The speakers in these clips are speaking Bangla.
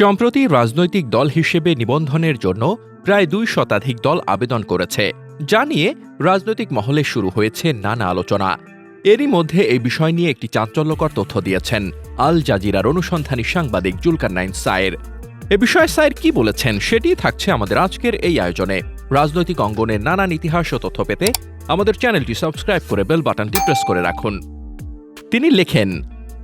সম্প্রতি রাজনৈতিক দল হিসেবে নিবন্ধনের জন্য প্রায় দুই শতাধিক দল আবেদন করেছে, যা নিয়ে রাজনৈতিক মহলে শুরু হয়েছে নানা আলোচনা। এরই মধ্যে এই বিষয় নিয়ে একটি চাঞ্চল্যকর তথ্য দিয়েছেন আল জাজিরার অনুসন্ধানী সাংবাদিক জুলকার নাইন সায়ের। এ বিষয়ে সায়ের কি বলেছেন সেটি থাকছে আমাদের আজকের এই আয়োজনে। রাজনৈতিক অঙ্গনের নানান ইতিহাস ও তথ্য পেতে আমাদের চ্যানেলটি সাবস্ক্রাইব করে বেল বাটনটি প্রেস করে রাখুন। তিনি লেখেন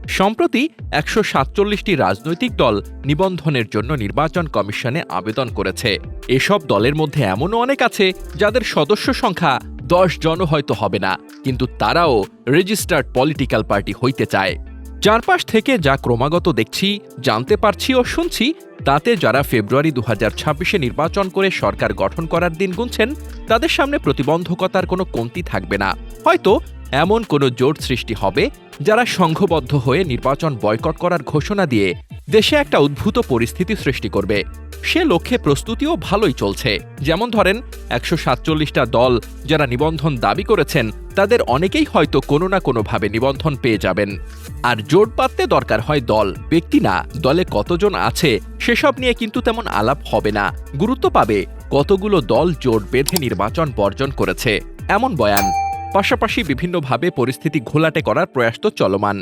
সম্প্রতি একশো সাতচল্লিশটি রাজনৈতিক দল নিবন্ধনের জন্য নির্বাচন কমিশনে আবেদন করেছে। এসব দলের মধ্যে এমনও অনেক আছে যাদের সদস্য সংখ্যা দশ জনও হয়তো হবে না, কিন্তু তারাও রেজিস্টার্ড পলিটিক্যাল পার্টি হইতে চায়। চারপাশ থেকে যা ক্রমাগত দেখছি, জানতে পারছি ও শুনছি, তাতে যারা ফেব্রুয়ারি দু হাজার ছাব্বিশে নির্বাচন করে সরকার গঠন করার দিন গুনছেন, তাদের সামনে প্রতিবন্ধকতার কোনো কমতি থাকবে না। হয়তো এমন কোনো জোট সৃষ্টি হবে যারা সংঘবদ্ধ হয়ে নির্বাচন বয়কট করার ঘোষণা দিয়ে দেশে একটা উদ্ভূত পরিস্থিতি সৃষ্টি করবে। সে লক্ষ্যে প্রস্তুতিও ভালোই চলছে। যেমন ধরেন, একশো সাতচল্লিশটা দল যারা নিবন্ধন দাবি করেছেন, তাদের অনেকেই হয়তো কোনো না কোনোভাবে নিবন্ধন পেয়ে যাবেন। আর জোট বাঁধতে দরকার হয় দল, ব্যক্তি না, দলে কতজন আছে, সেসব নিয়ে কিন্তু তেমন আলাপ হবে না। গুরুত্ব পাবে কতগুলো দল জোট বেঁধে নির্বাচন বর্জন করেছে। এমন বয়ান। পাশাপাশি বিভিন্নভাবে পরিস্থিতি ঘোলাটে করার প্রয়াস তো চলমান।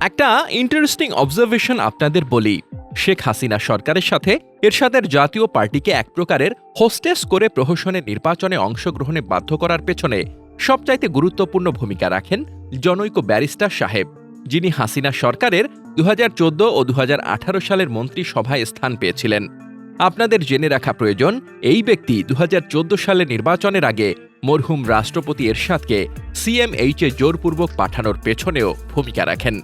একটা ইন্টারেস্টিং অবজারভেশন আপনাদের বলি। শেখ হাসিনা সরকারের সাথে এরশাদের জাতীয় পার্টিকে এক প্রকারের হোস্টেস করে প্রহসনের নির্বাচনে অংশগ্রহণে বাধ্য করার পেছনে সবচাইতে গুরুত্বপূর্ণ ভূমিকা রাখেন জনৈক ব্যারিস্টার সাহেব, যিনি হাসিনা সরকারের দুহাজার চোদ্দ ও দু হাজার আঠারো সালের মন্ত্রিসভায় স্থান পেয়েছিলেন। আপনাদের জেনে রাখা প্রয়োজন, এই ব্যক্তি দুহাজার চোদ্দ সালে নির্বাচনের আগে মরহুম রাষ্ট্রপতি এরশাদকে সিএমএইচ জোরপূর্বক পাঠানোর পেছনেও ভূমিকা রাখেন।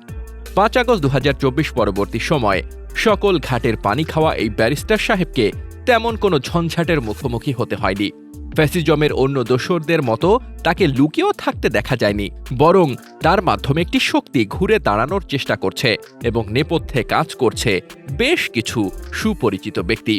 পাঁচ আগস্ট দু হাজার চব্বিশ পরবর্তী সময় সকল ঘাটের পানি খাওয়া এই ব্যারিস্টার সাহেবকে তেমন কোনো ঝঞ্ঝাটের মুখোমুখি হতে হয়নি। ফ্যাসিজমের অন্য দোসরদের মতো তাকে লুকিয়েও থাকতে দেখা যায়নি, বরং তার মাধ্যমে একটি শক্তি ঘুরে দাঁড়ানোর চেষ্টা করছে এবং নেপথ্যে কাজ করছে বেশ কিছু সুপরিচিত ব্যক্তি।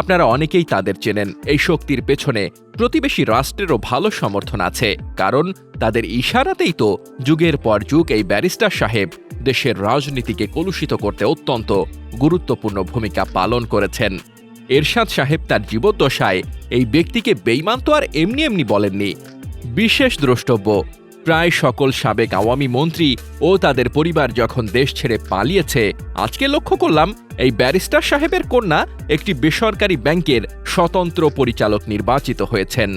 আপনারা অনেকেই তাদের চেনেন। এই শক্তির পেছনে প্রতিবেশী রাষ্ট্রেরও ভালো সমর্থন আছে, কারণ তাদের ইশারাতেই তো যুগের পর যুগ এই ব্যারিস্টার সাহেব দেশের রাজনীতিকে কলুষিত করতে অত্যন্ত গুরুত্বপূর্ণ ভূমিকা পালন করেছেন। এরশাদ সাহেব তার জীবদ্দশায় এই ব্যক্তিকে বেইমান তো আর এমনি এমনি বলেননি। বিশেষ দ্রষ্টব্য প্রায় সকল সাবেক আওয়ামী মন্ত্রী ও তাদের পরিবার যখন দেশ ছেড়ে পালিয়েছে, আজকে লক্ষ্য করলাম এই ব্যারিস্টার সাহেবের কন্যা একটি বেসরকারি ব্যাংকের স্বতন্ত্র পরিচালক নির্বাচিত হয়েছেন।